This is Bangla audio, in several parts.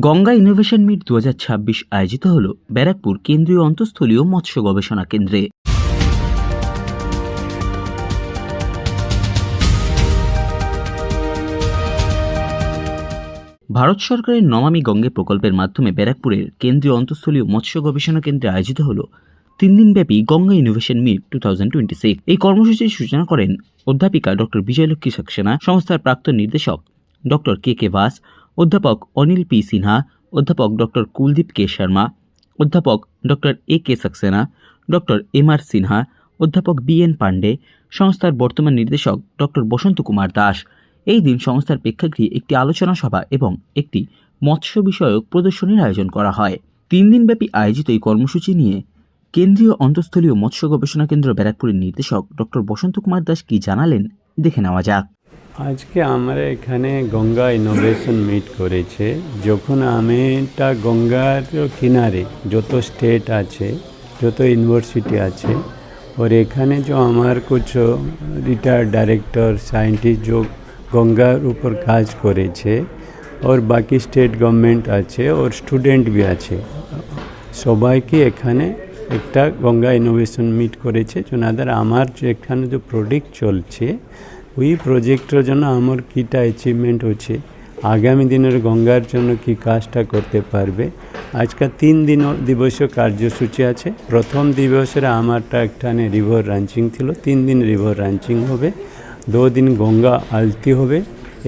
গঙ্গা ইনোভেশন মিট দু হাজার ছাব্বিশ আয়োজিত হল ব্যারাকপুর কেন্দ্রীয় অন্তঃস্থলীয় মৎস্য গবেষণা কেন্দ্রে। ভারত সরকারের নমামি গঙ্গে প্রকল্পের মাধ্যমে ব্যারাকপুরের কেন্দ্রীয় অন্তঃস্থলীয় মৎস্য গবেষণা কেন্দ্রে আয়োজিত হল তিন দিনব্যাপী গঙ্গা ইনোভেশন মিট টু এই কর্মসূচির সূচনা করেন অধ্যাপিকা ডক্টর বিজয়লক্ষ্মী সাক্সেনা, সংস্থার প্রাক্তন নির্দেশক ডক্টর কে কে ভাস অধ্যাপক অনিল পি সিনহা, অধ্যাপক ডক্টর কুলদীপ কে শর্মা, অধ্যাপক doctor A K Saxena, doctor M R Sinha, অধ্যাপক বি এন পাণ্ডে, সংস্থার বর্তমান নির্দেশক ডক্টর বসন্ত কুমার দাস। এই দিন সংস্থার প্রেক্ষাগৃহে একটি আলোচনা সভা এবং একটি মৎস্য বিষয়ক প্রদর্শনীর আয়োজন করা হয়। তিন দিনব্যাপী আয়োজিত এই কর্মসূচি নিয়ে কেন্দ্রীয় অন্তঃস্থলীয় মৎস্য গবেষণা কেন্দ্র ব্যারাকপুরের নির্দেশক ডক্টর বসন্ত কুমার দাস কি জানালেন, দেখে নেওয়া যাক। আজকে আমরা এখানে গঙ্গা ইনোভেশন মিট করেছে যখন আমি এটা গঙ্গার কিনারে যত স্টেট আছে যত ইউনিভার্সিটি আছে और এখানে जो আমার कुछ রিটায়ার্ড ডাইরেক্টর সায়েন্টিস্ট जो গঙ্গার উপর কাজ করেছে और বাকি স্টেট গভর্নমেন্ট আছে और স্টুডেন্ট বি আছে সবাইকে এখানে একটা গঙ্গা ইনোভেশন মিট করেছে ওনাদের আমার যে এখানে যে প্রজেক্ট চলছে ওই প্রজেক্টের জন্য আমার কীটা অ্যাচিভমেন্ট হচ্ছে? আগামী দিনের গঙ্গার জন্য কি কাজটা করতে পারবে? আজকাল তিন দিন দিবসীয় কার্যসূচি আছে। প্রথম দিবসের আমারটা একটানে রিভার রাঞ্চিং ছিল। তিন দিন রিভার রাঞ্চিং হবে। দু দিন গঙ্গা আলতি হবে।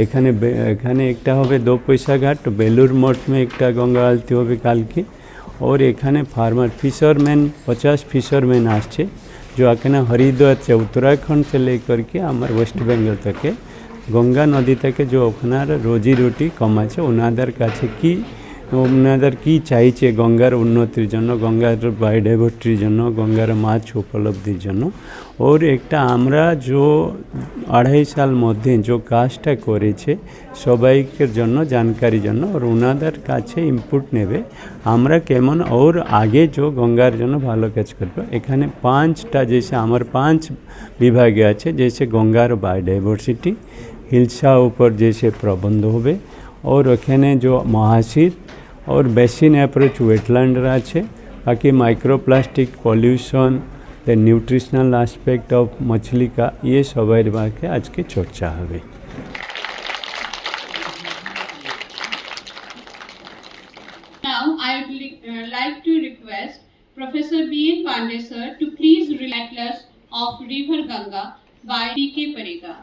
এখানে এখানে একটা হবে দো পয়সা ঘাট বেলুর মঠমে একটা গঙ্গা আলতি হবে কালকে। ওর এখানে ফার্মার ফিশারম্যান পঞ্চাশ ফিশারম্যান আসছে। जो आके ना हरिद्वार से उत्तराखंड से लेकर के हमारे वेस्ट बंगाल तक के गंगा नदी तक के जो अपना रोजी रोटी कमा उनादर का की ওনাদের কি চাইছে গঙ্গার উন্নতির জন্য, গঙ্গার বায়োডাইভার্সিটির জন্য, গঙ্গার মাছ উপলব্ধির জন্য? ওর একটা আমরা যে আড়াই সাল মধ্যে যে কাজটা করেছে, সবাইকের জন্য, জানকারির জন্য, ওর ওনাদের কাছে ইনপুট নেবে। আমরা কেমন, ওর আগে যে গঙ্গার জন্য ভালো কাজ করব, এখানে পাঁচটা যেসে আমার পাঁচ বিভাগে আছে, যেসে গঙ্গার বায়োডাইভার্সিটি, হিলসা উপর যেসে প্রবন্ধ হবে, ওর ওখানে যে মহাশির ઓર બેસિન એપ્રોચ વેટલેન્ડ રહા છે બાકી microplastic pollution the nutritional aspect of मछली का ये सब के आज की चर्चा है Now I would li uh, like to request Professor B. N. Pandey sir to please read Atlas of River Ganga by P. K. Parega.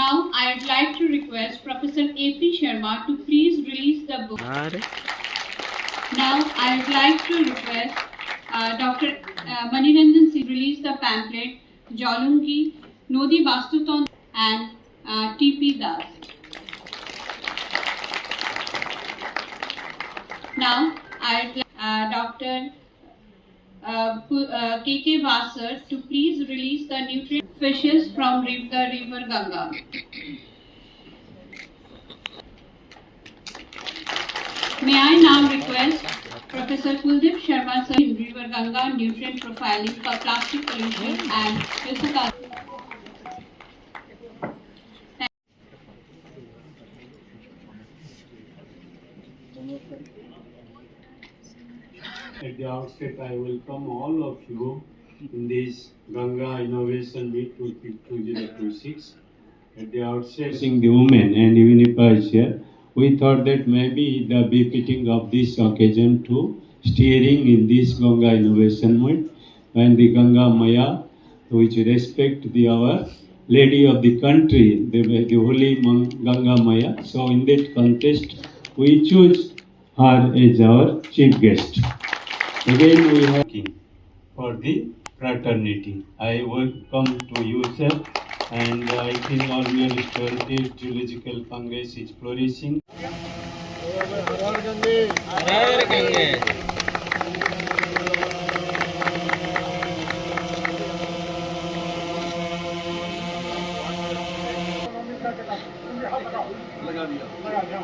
Now, I would like to request Professor A. P. Sharma to please release the book. Now, I would like to request uh, Dr. Uh, Maniranjan Singh release the pamphlet Jolungi, Nodi Bastuton and uh, T.P. Das. Now, I would like uh, Dr. Uh, uh, K.K. Vasar to please release the nutrient fishes from the river Ganga. May I now request Professor Kuldeep Sharma sir in River Ganga nutrient profiling for plastic pollution and Yusuf At the outset, I welcome all of you in this Ganga Innovation Meet 2026. At the outset, seeing the women and UNIPA is here, we thought that maybe the befitting of this occasion to steering in this Ganga Innovation Meet and the Ganga Maya, which respect the our lady of the country, the, the holy Ganga Maya. So in that context, we choose her as our chief guest. Again, we have for the fraternity. I welcome to you, sir, and I think our real restorative geological congress is flourishing. लगा दिया